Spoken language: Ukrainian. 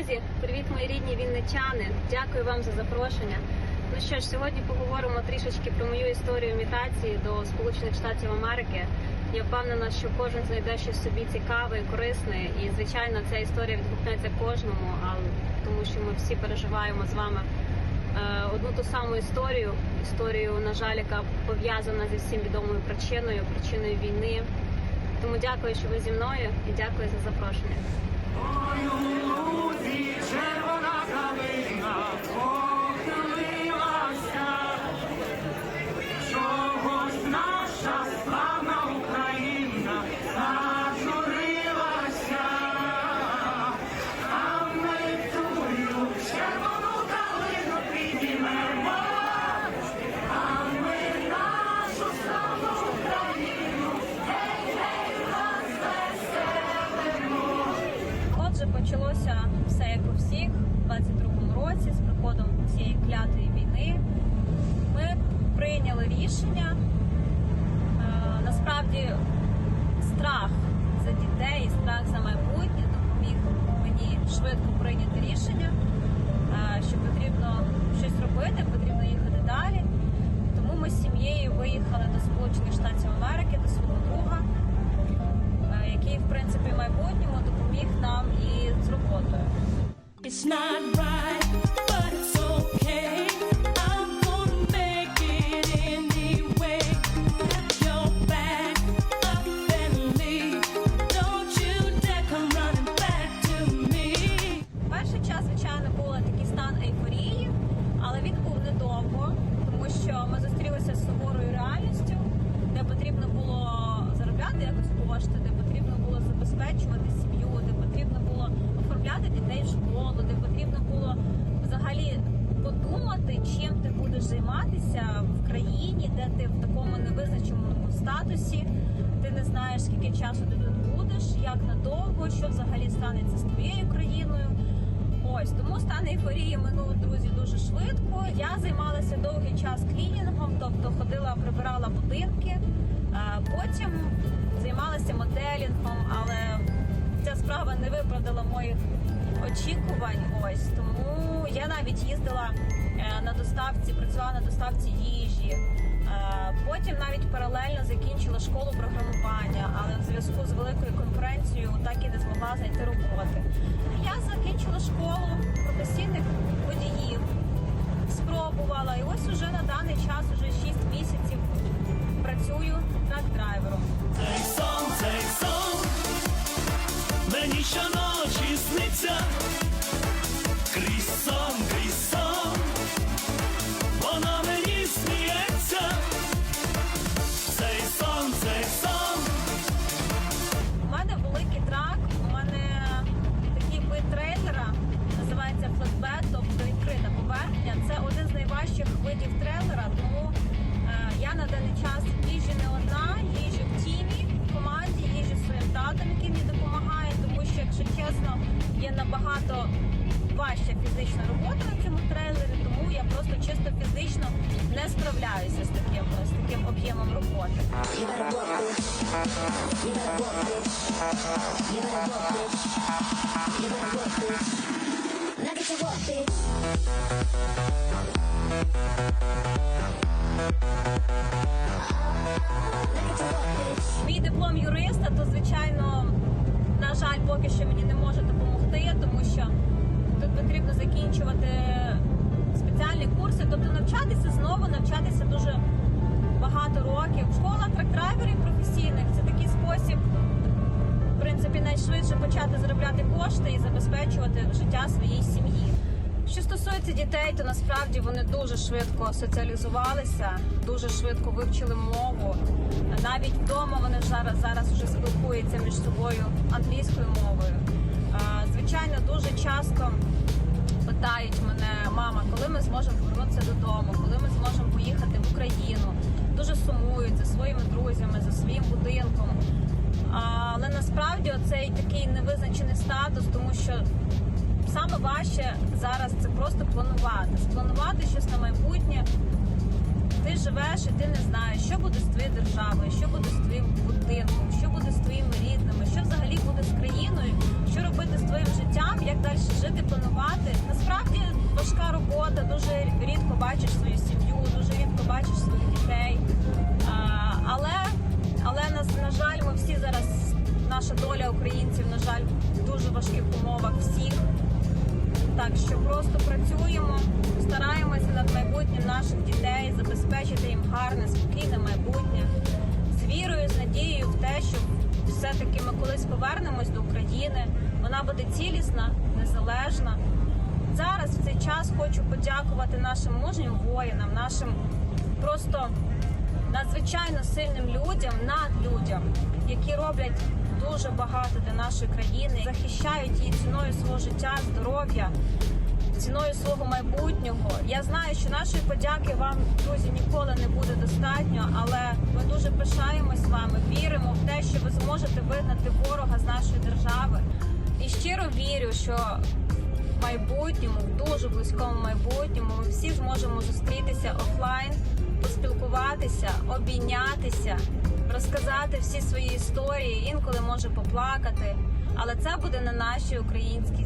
Друзі, привіт, мої рідні вінничани. Дякую вам за запрошення. Ну що ж, сьогодні поговоримо трішечки про мою історію імітації до Сполучених Штатів Америки. Я впевнена, що кожен знайде щось собі цікаве і корисне. І звичайно, ця історія відгукнеться кожному, але тому що ми всі переживаємо з вами е, одну ту саму історію. Історію, на жаль, яка пов'язана зі всім відомою причиною, причиною війни. Тому дякую, що ви зі мною, і дякую за запрошення. Лузі червона клятої війни. Ми прийняли рішення. Е, насправді страх за дітей, страх за майбутнє допоміг мені швидко прийняти рішення, е, що потрібно щось робити, потрібно їхати далі. Тому ми з сім'єю виїхали до Сполучених Штатів Америки, до свого друга е, який, в принципі, майбутньому допоміг нам і з роботою. It's not будеш займатися в країні, де ти в такому невизначеному статусі. Ти не знаєш, скільки часу ти тут будеш, як надовго, що взагалі станеться з твоєю країною. Ось тому стан ейфорії минув друзі дуже швидко. Я займалася довгий час клінінгом, тобто ходила, прибирала будинки. А Потім займалася моделінгом, але ця справа не виправдала моїх очікувань. Ось тому я навіть їздила е, на доставці, працювала на доставці їжі. Е, Потім навіть паралельно закінчила школу програмування, але в зв'язку з великою конкуренцією так і не змогла знайти роботи. Я закінчила школу професійних водіїв, спробувала, і ось уже на даний час, уже 6 місяців працюю цей сон, мені сниться. Набагато важча фізична робота на цьому трейлері, тому я просто чисто фізично не справляюся з таким, з таким об'ємом роботи. Мій диплом юриста, то звичайно, на жаль, поки що мені не може допомогти, що тут потрібно закінчувати спеціальні курси, тобто навчатися знову, навчатися дуже багато років. Школа трак-драйверів професійних це такий спосіб, в принципі, найшвидше почати заробляти кошти і забезпечувати життя своїй сім'ї. Що стосується дітей, то насправді вони дуже швидко соціалізувалися, дуже швидко вивчили мову. Навіть вдома вони зараз зараз вже спілкуються між собою англійською мовою. Звичайно, дуже часто питають мене, мама, коли ми зможемо повернутися додому, коли ми зможемо поїхати в Україну. Дуже сумують за своїми друзями, за своїм будинком. Але насправді оцей такий невизначений статус, тому що саме важче зараз це просто планувати. Спланувати щось на майбутнє, ти живеш і ти не знаєш, що буде з твоєю державою, що буде з твоїм будинком, що буде з твоїми рідними, що взагалі буде бачиш свою сім'ю, дуже рідко бачиш своїх дітей. Але, але на, на жаль, ми всі зараз, наша доля українців, на жаль, в дуже важких умовах всіх. Так що просто працюємо, стараємося над майбутнім наших дітей, забезпечити їм гарне, спокійне майбутнє з вірою, з надією в те, що все-таки ми колись повернемось до України. Вона буде цілісна, незалежна. Зараз в цей час хочу подякувати нашим мужнім воїнам, нашим просто надзвичайно сильним людям, надлюдям, які роблять дуже багато для нашої країни, захищають її ціною свого життя, здоров'я, ціною свого майбутнього. Я знаю, що нашої подяки вам, друзі, ніколи не буде достатньо, але ми дуже пишаємось вами, віримо в те, що ви зможете вигнати ворога з нашої держави. І щиро вірю, що майбутньому, в дуже близькому майбутньому, ми всі зможемо зустрітися офлайн, поспілкуватися, обійнятися, розказати всі свої історії, інколи може поплакати. Але це буде на нашій українській